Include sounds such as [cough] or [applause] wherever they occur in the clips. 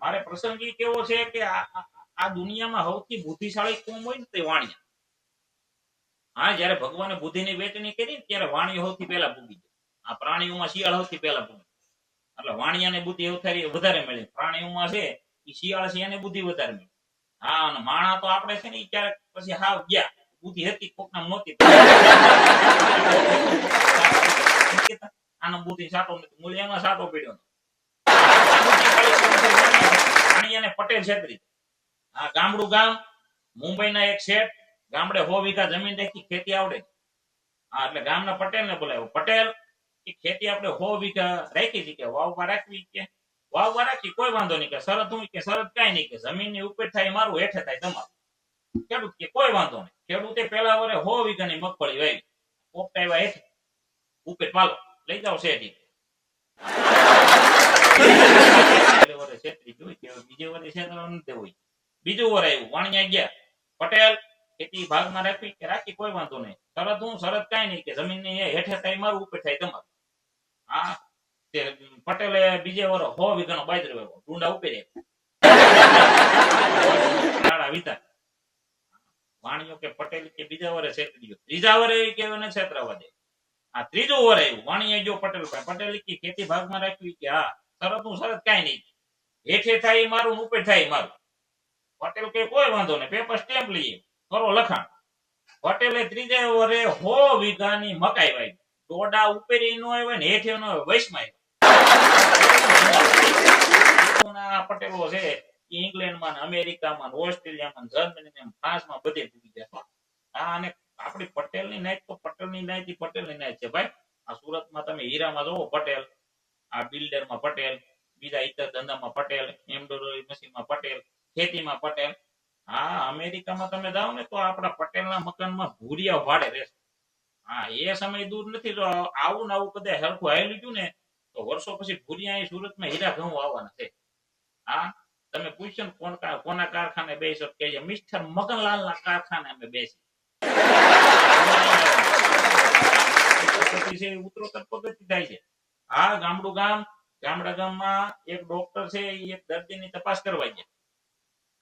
મારે પ્રસંગ કેવો છે કે આ દુનિયામાં સૌથી બુદ્ધિશાળી કોમ હોય ને તે વાણિયા. હા, જયારે ભગવાને બુદ્ધિની વેચણી કરી ત્યારે વાણિયો સૌથી પહેલા ભૂગી જાય. આ પ્રાણીઓમાં શિયાળ સૌથી પહેલા ભૂગી. એટલે વાણિયાને બુદ્ધિ વધારે મળે. પ્રાણીઓમાં છે એ શિયાળ છે, એને બુદ્ધિ વધારે મળે. હા, અને માણા તો આપણે છે ને ક્યારેક પછી હાવ ગયા. બુદ્ધિ હતી કોકના નહોતી. આનો બુદ્ધિ સાટો મૂલ્યમાં સાટો પડ્યો. નથી. વાણિયાને પટેલ છેતરી આ ગામડું ગામ, મુંબઈના એક શેઠ, ગામડે હો વીઘા જમીન દેખી ખેતી આવડે. હા, એટલે ગામના પટેલ ને બોલાવ્યો. પટેલ કે ખેતી આપણે હો વીઘા રાખી હતી કે વાવવા રાખવી કે? વાવવા રાખી, કોઈ વાંધો નહીં કે શરત હું કે શરત કઈ નહીં કે જમીનની ઉપર થાય, મારું હેઠે થાય તમારું. ખેડૂત કે કોઈ વાંધો નહીં. ખેડૂતે પેલા વરે હો વીઘા ની મગફળી વાવી. પોપટા એવા હેઠે. ઉપર પાલો. લઈ જાઓ શેઠી [laughs] બીજે પટેલ કે પટેલે કે બીજા વરે છેતરી ત્રીજા વરે કે છેતરાવા દે આ ત્રીજું વર આવ્યું. વાણિયા ગયો પટેલ પટેલ કે ખેતી ભાગમાં રાખ્યું કે હા શરતનું શરત કઈ નહીં હેઠે થાય મારું ઉપર થાય મારું. પટેલ કે કોઈ વાંધો નહીં. પેપર સ્ટેમ્પ લઈએ. કરો લખાણ. પટેલે ત્રીજે વરે હો વીઘાની મકાઈ વાવી ટોડા ઉપેરી નો આવ્યો ને હેઠે નો વૈશમાં પટેલો છે ઇંગ્લેન્ડમાં અમેરિકામાં ઓસ્ટ્રેલિયામાં જર્મનીમાં ફ્રાન્સમાં બધે ડૂબી ગયા. હા અને આપણી પટેલની નાયક તો પટેલની નાયત ઈ પટેલની નાયક છે ભાઈ. આ સુરતમાં તમે હીરામાં જોવો પટેલ. આ બિલ્ડરમાં પટેલ, બીજા ઇતર ધંધામાં પટેલ, એમ્બ્રોઇડરી મશીનમાં પટેલ, ખેતીમાં પટેલ. હા, અમેરિકામાં તમે જાઓ ને તો આપણા પટેલના મકાનમાં ભૂરિયા ભાડે રહેશે. હા, એ સમય દૂર નથી જો આવું ને આવું કદાચ હરખું હાલી ગયું ને, તો વર્ષો પછી ભૂરિયા સુરતમાં હીરા ઘઉં આવવાના છે. હા, તમે પૂછશો ને કોણ કોના કારખાને બેસો, કે મિસ્ટર મગનલાલના કારખાને અમે બેસી એ પ્રગતિ થાય છે. આ ગામડું ગામ, ગામડા ગામમાં એક ડોક્ટર છે એ એક દર્દીની તપાસ કરવા ગયા.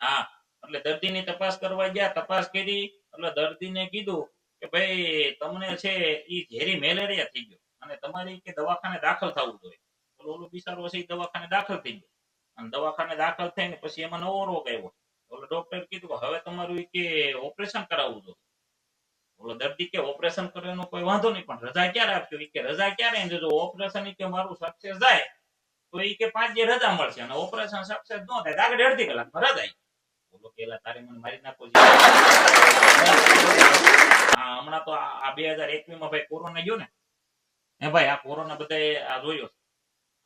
હા, એટલે દર્દીની તપાસ કરવા ગયા, તપાસ કરી, એટલે દર્દીને કીધું કે ભાઈ, તમને છે, ઈ ઝેરી મેલેરિયા થઈ ગયો. અને તમારી કે દવાખાને દાખલ થવું જોઈએ. ઓલો બિસારો છે એ દવાખાને દાખલ થઈ ગયો. અને દવાખાને દાખલ થઈને પછી એમાં નવો રોગ આવ્યો. ઓલો ડોક્ટર કીધું હવે તમારું કે ઓપરેશન કરાવવું જોઈએ. ઓલો દર્દી કે ઓપરેશન કરવાનો કોઈ વાંધો નહીં, પણ રજા ક્યારે આપજો કે રજા ક્યારે જો ઓપરેશન કે મારું સક્સેસ જાય, તો એ કે પાંચ જે રજા મળશે અને ઓપરેશન સક્સેસ ન થાય આગળ અડધી કલાક રજા. બોલો, પેલા તારે મને મારી નાખો હમણાં તો આ બે હજાર એકવીસમાં ભાઈ કોરોના ગયો ને, હે ભાઈ, આ કોરોના બધા આ જોયો.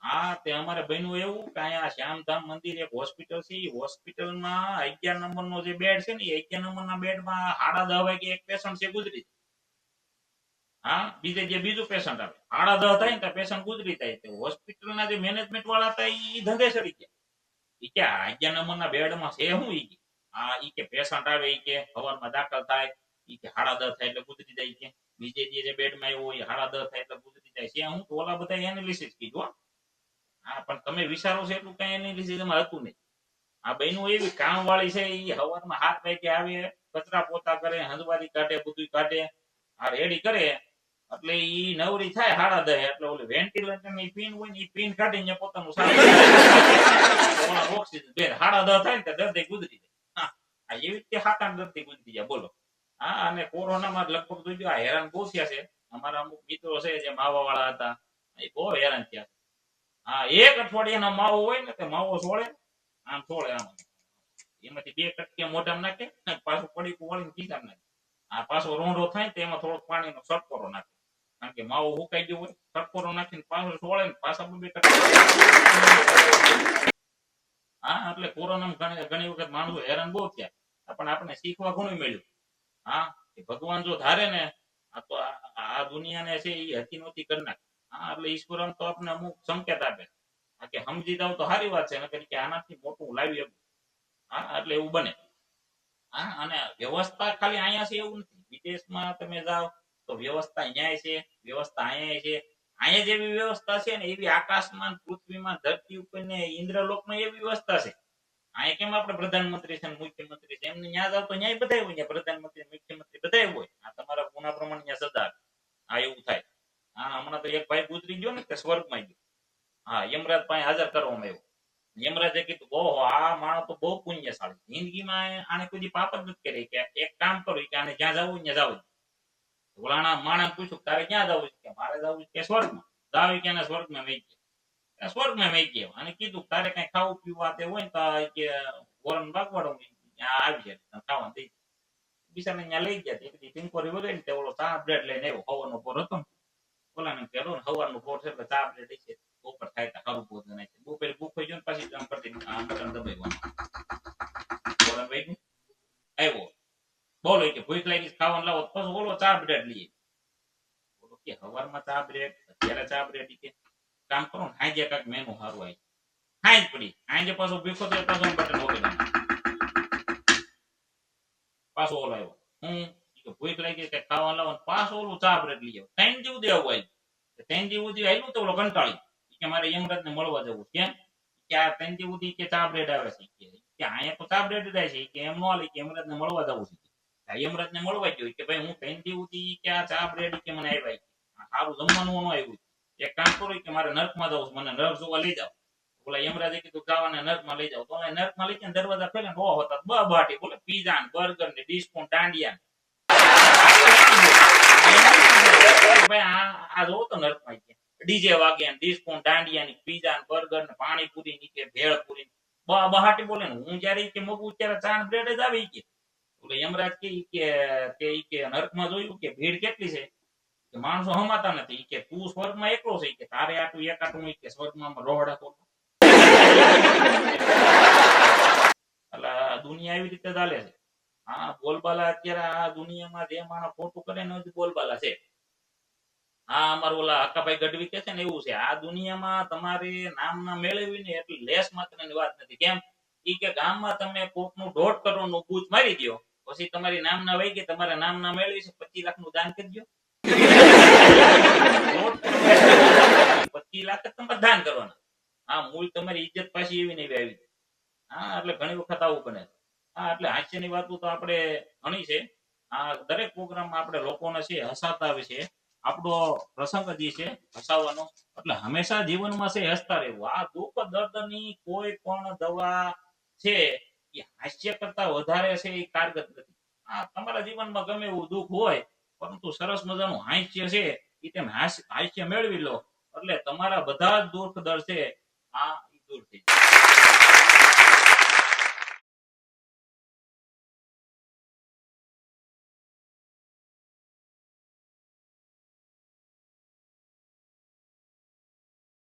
હા, તે અમારે બન્યું એવું કે અહીંયા શ્યામધામ મંદિર એક હોસ્પિટલ છે. એ હોસ્પિટલમાં અગિયાર નંબર નો જે બેડ છે ને એ અગિયાર નંબર ના બેડમાં સાડા દહ વાગે એક પેશન્ટ છે ગુજરી હા, બીજે જે બીજું પેશન્ટ આવે સાડા દહ થાય ને તો પેશન્ટ ગુજરી થાય હોસ્પિટલ ના જે મેનેજમેન્ટ વાળા હતા એ ધંધે ચડી ગયા. ઈ કે અગિયાર નંબર ના બેડમાં છે શું ઈ કે? હા એ કે પેશન્ટ આવે એ કે સવારમાં દાખલ થાય એ કે સાડા દહ થાય એટલે ગુજરી જાય કે. બીજે જે બેડમાં આવ્યો હોય સાડા દહ થાય એટલે ગુજરી જાય છે. હું ઓલા બધા એનાલિસિસ કીધું હો. પણ તમે વિચારો છો એટલું કઈ એનાલિસિસ એમાં હતું નહીં આ બહેનું એવી કામ વાળી છે એ હવારમાં હાથ વાગે આવે, કચરા પોતા કરે, હંજવારી કાઢે બધું કાઢે આ રેડી કરે, એટલે ઈ નવરી થાય હાડા દે એટલે ઓલી વેન્ટિલેટરની પિન હોય ને ઈ પિન કાઢીને પોતાનું સારું ઓક્સિજન બે હાડા દહ થાય ને દર્દી ગુજરી જાય આ એવી રીતે આઠ દર્દી ગુજરી જાય, બોલો હા, અને કોરોનામાં લગભગ જોજો આ હેરાન બહુ થયા છે અમારા અમુક મિત્રો છે, જે માવા વાળા હતા, એ બહુ હેરાન થયા છે. હા, એક અઠવાડિયાનો માવો હોય ને, તે માવો છોડે, આમ છોડે આમ. એમાંથી બે કટકિયા મોઢામાં નાખે ને પાછું પડીકું વળીને ખીચામાં નાખે. આ પાછો રોંઢો થાય ને એમાં થોડોક પાણીનો સટકોરો નાખે. કારણ કે માવો હુકાઈ ગયો હોય સટકોરો નાખીને પાછો છોડે ને પાછા બે હા, એટલે કોરોનામાં ઘણી વખત માણસો હેરાન બહુ થયા. પણ આપણે શીખવા ઘણું મળ્યું. હા ભગવાન જો ધારે ને, આ તો આ દુનિયાને છે એ હતી નહોતી કરી નાખે. એટલે ઈશ્વરન તો આપને અમુક સંકેત આપે. આ કે સમજી જાવ તો સારી વાત છે નકર કે આનાથી મોટું લાવી શકું. હા, એટલે એવું બને. હા, અને વ્યવસ્થા ખાલી અહીંયા છે એવું નથી. વિદેશમાં તમે જાઓ તો વ્યવસ્થા અહીંયા છે, વ્યવસ્થા અહીંયા છે. અહીંયા જેવી વ્યવસ્થા છે ને, એવી આકાશમાં પૃથ્વીમાં ધરતી ઉપર ને ઇન્દ્રલોકમાં એવી વ્યવસ્થા છે. અહીંયા કેમ આપણે પ્રધાનમંત્રી છે મુખ્યમંત્રી છે? એમને ન્યા જાવ તો ન્યાય બધાય પ્રધાનમંત્રી મુખ્યમંત્રી બધાય હોય આ તમારા ગુના પ્રમાણે ન્યા સદા આવે. આ એવું થાય હા હમણાં તો એક ભાઈ ગુજરી ગયો ને તે સ્વર્ગમાં ગયો. હા, યમરાજ પાસે હાજર કરવામાં આવ્યો. યમરાજે કીધું, ઓહો, આ માણસ તો બહુ પુણ્યશાળી જિંદગીમાં આને કોઈ પાપ જ નથી કરી કે એક કામ કરું કે આને જ્યાં જવું ત્યાં જવું ઓલાના માણસ પૂછ્યું, તારે ક્યાં જવું છે? કે મારે જવું છે કે સ્વર્ગમાં. દાવી કે સ્વર્ગમાં મેં ગયા સ્વર્ગમાં મેં ગયા અને કીધું, તારે કઈ ખાવું પીવું તે હોય ને તો કે વરણ બાગવાડો આવી જાય. ખાવાનું દઈ બીજાને ત્યાં લઈ ગયા. તે બધી ટીંકોરી વગર ને તે ઓલો ચા બ્રેડ લઈને આવ્યો. હવાનો પોર હતો ને. ઓલાને પેલો ને પોર છે એટલે ચા બ્રેડ છે ઉપર થાય તો સારું ભોજન છે બપોરે ભૂખ હોય ને પછી આમ કરતી આમ બટન દબાવવાનું બોલન ભાઈ આવ્યો. બોલો કે ભૂખ લાગી ખાવાનું લાવો. પછી બોલો ચા બ્રેડ લઈએ. બોલો કે હવારમાં ચા બ્રેડ અત્યારે ચા બ્રેડ કે કામ કરો ને, હાંજે કાંક મેનુ સારું આવી હાંજ પડી. હાંજે પાછો ભીખો તો પાછો બટન ઓકે પાછો ઓલો આવ્યો. હું કે ભૂખ લાગી કે ખાવા લાવો ને ઓલું ચા બ્રેડ લઈ આવો ત્રણ જેવું દેવું આવ્યું ત્રણ જેવું સુધી આવ્યું તો ઓલો કંટાળી કે મારે યમરાજ ને મળવા જવું. કેમ કે આ ત્રણ જેવું કે ચા બ્રેડ આવે છે કે અહીંયા તો ચા બ્રેડ જાય છે કે એમ નો હાલે કે યમરાજ ને મળવા જવું છે યમરાજ ને મળવા ગયો કે ભાઈ હું ત્રણ જેવું કે આ ચા બ્રેડ કે મને આવ્યા સારું જમવાનું નો આવ્યું એક કામ કરો કે મારે નર્કમાં જવું મને નર્ક જોવા લઈ જાઓ ઓલા યમરાજે કીધું જવાને નર્કમાં લઈ જાઓ તો અમે નર્કમાં લઈ ગયા દરવાજા ફેલે બહુ હતા બ બાટી બોલે પીઝા ને બર્ગર ને ડિસ્કોન દાંડિયા ડીજે વાગ્યા ડિસ્કોન દાંડિયા ની પીઝા બર્ગર ને પાણીપુરી ની ભેળપુરી બહાટી બોલે હું જયારે મગું ત્યારે ચાણ બ્રેડ જ આવી કે ઓલો યમરાજ કે કે તે કે જોયું કે ભીડ કેટલી છે કે માણસો હમાતા નથી કે તું સ્વર્ગમાં એકલો છે કે તારે આટલું એક આટલું કે સ્વર્ગમાં માં રોહડા તો એટલે દુનિયા એવી રીતે ચાલે છે. હા, બોલબાલા અત્યારે આ દુનિયામાં જે માણસ ખોટું કરે ને બોલબાલા છે. હા, અમારું ઓલા હકાભાઈ ગઢવી કે છે ને એવું છે. આ દુનિયામાં તમારે નામ ના મેળવી ને એટલે લેસ માત્રની વાત નથી. કેમ? ઈ કે ગામમાં તમે કોકનું દોઢ કરોડનું બૂથ મારી દ્યો. પછી તમારી નામ ના વહી ગઈ, તમારે નામ ના મેળવી છે, પચીસ લાખનું દાન કરી દો પચીસ લાખ જ તમારે દાન કરવાના. હા, મૂળ તમારી ઇજ્જત પાછી એવી ને એવી આવી. હા, એટલે ઘણી વખત આવું બને છે. એટલે હાસ્યની વાતો તો આપણે ઘણી છે. આ દરેક પ્રોગ્રામમાં આપણે લોકોને છે હસાતા છે. આપણો પ્રસંગ જે છે હસાવવાનો. એટલે હંમેશા જીવનમાં છે હસતા રહેવું. આ દુઃખ દર્દની કોઈ પણ દવા છે એ હાસ્ય કરતા વધારે છે એ કારગત નથી. આ તમારા જીવનમાં ગમે એવું દુઃખ હોય, પરંતુ સરસ મજાનું હાસ્ય છે એ તમે હાસ્ય મેળવી લો. એટલે તમારા બધા જ દુઃખ દર છે આ દૂર થઈ જાય.